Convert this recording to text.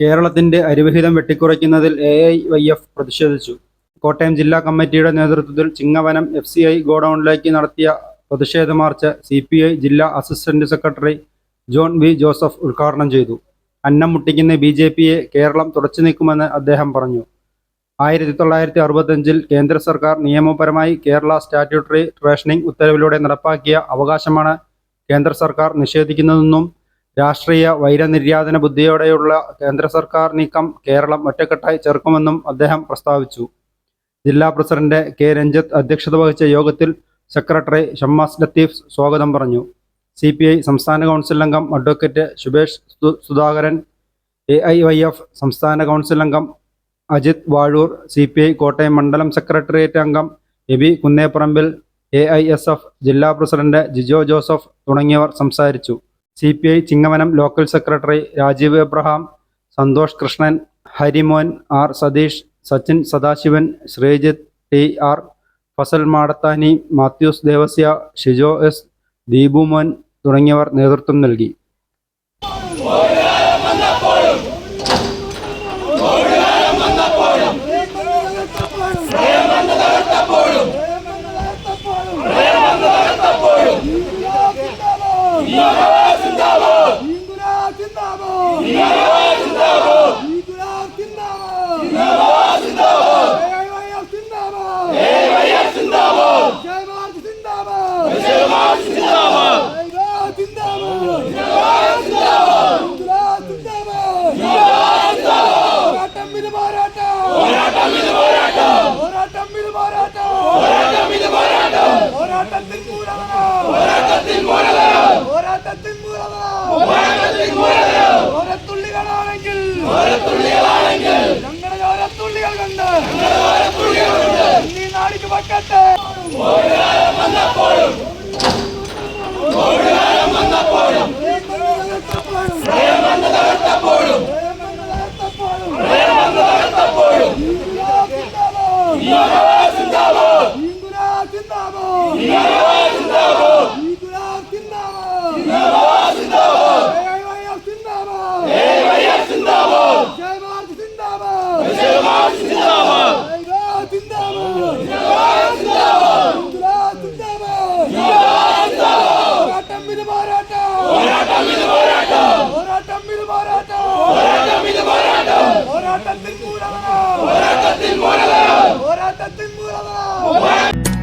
കേരളത്തിന്റെ അരിവിഹിതം വെട്ടിക്കുറയ്ക്കുന്നതിൽ എ ഐ വൈ എഫ് പ്രതിഷേധിച്ചു. കോട്ടയം ജില്ലാ കമ്മിറ്റിയുടെ നേതൃത്വത്തിൽ ചിങ്ങവനം എഫ് സി ഐ ഗോഡൌണിലേക്ക് നടത്തിയ പ്രതിഷേധ മാർച്ച് സി പി ഐ ജില്ലാ assistant secretary John V Joseph ഉദ്ഘാടനം ചെയ്തു. അന്നം മുട്ടിക്കുന്ന ബി ജെ പിയെ കേരളം തുടച്ചു നീക്കുമെന്ന് അദ്ദേഹം പറഞ്ഞു. ആയിരത്തി തൊള്ളായിരത്തി അറുപത്തഞ്ചിൽ കേന്ദ്ര സർക്കാർ നിയമപരമായി കേരള സ്റ്റാറ്റ്യൂട്ടറി റേഷനിംഗ് ഉത്തരവിലൂടെ നടപ്പാക്കിയ അവകാശമാണ് കേന്ദ്ര സർക്കാർ നിഷേധിക്കുന്നതെന്നും രാഷ്ട്രീയ വൈരനിര്യാതന ബുദ്ധിയോടെയുള്ള കേന്ദ്ര സർക്കാർ നീക്കം കേരളം ഒറ്റക്കെട്ടായി ചെറുക്കുമെന്നും അദ്ദേഹം പ്രസ്താവിച്ചു. ജില്ലാ പ്രസിഡന്റ് കെ രഞ്ജിത്ത് അധ്യക്ഷത വഹിച്ച യോഗത്തിൽ സെക്രട്ടറി ഷമ്മാസ് ലത്തീഫ് സ്വാഗതം പറഞ്ഞു. സി പി ഐ സംസ്ഥാന കൗൺസിൽ അംഗം advocate Subesh Sudhakaran A I Y F സംസ്ഥാന കൗൺസിൽ അംഗം Ajith Vazhoor C P I Kottayam മണ്ഡലം സെക്രട്ടേറിയറ്റ് അംഗം Abi Kunnepparambil A I S F ജില്ലാ പ്രസിഡന്റ് ജിജോ ജോസഫ് തുടങ്ങിയവർ സംസാരിച്ചു. C P I Chingavanam local secretary Rajeev Abraham Santhosh Krishnan Harimon R Satheesh Sachin Sadasivan Sreejith T R Fasal Madathani Mathews Devasya Shijo S Deepumon തുടങ്ങിയവർ നേതൃത്വം നൽകി. പോരാട്ടത്തിൽ പോരാട്ടത്തിൻ പോരാട്ടത്തിൻ ഓരത്തുള്ളികളാണെങ്കിൽ. ഓരത്തുള്ളികളാണെങ്കിൽ. ഞങ്ങളുടെ ഓരത്തുള്ളികൾ കണ്ട്. നീ നാടിക്ക് പക്കത്തെ. വന്നപ്പോഴും. വന്നപ്പോഴും. തകർത്തപ്പോഴും. തകർത്തപ്പോഴും. ജിന്ദാബാദ് ജിന്ദാബാദ് ജിന്ദാബാദ് ജിന്ദാബാദ് പോരാട്ടത്തിൽ മൂലധനം പോരാട്ടത്തിൽ മൂലധനം പോരാട്ടത്തിൽ മൂലധനം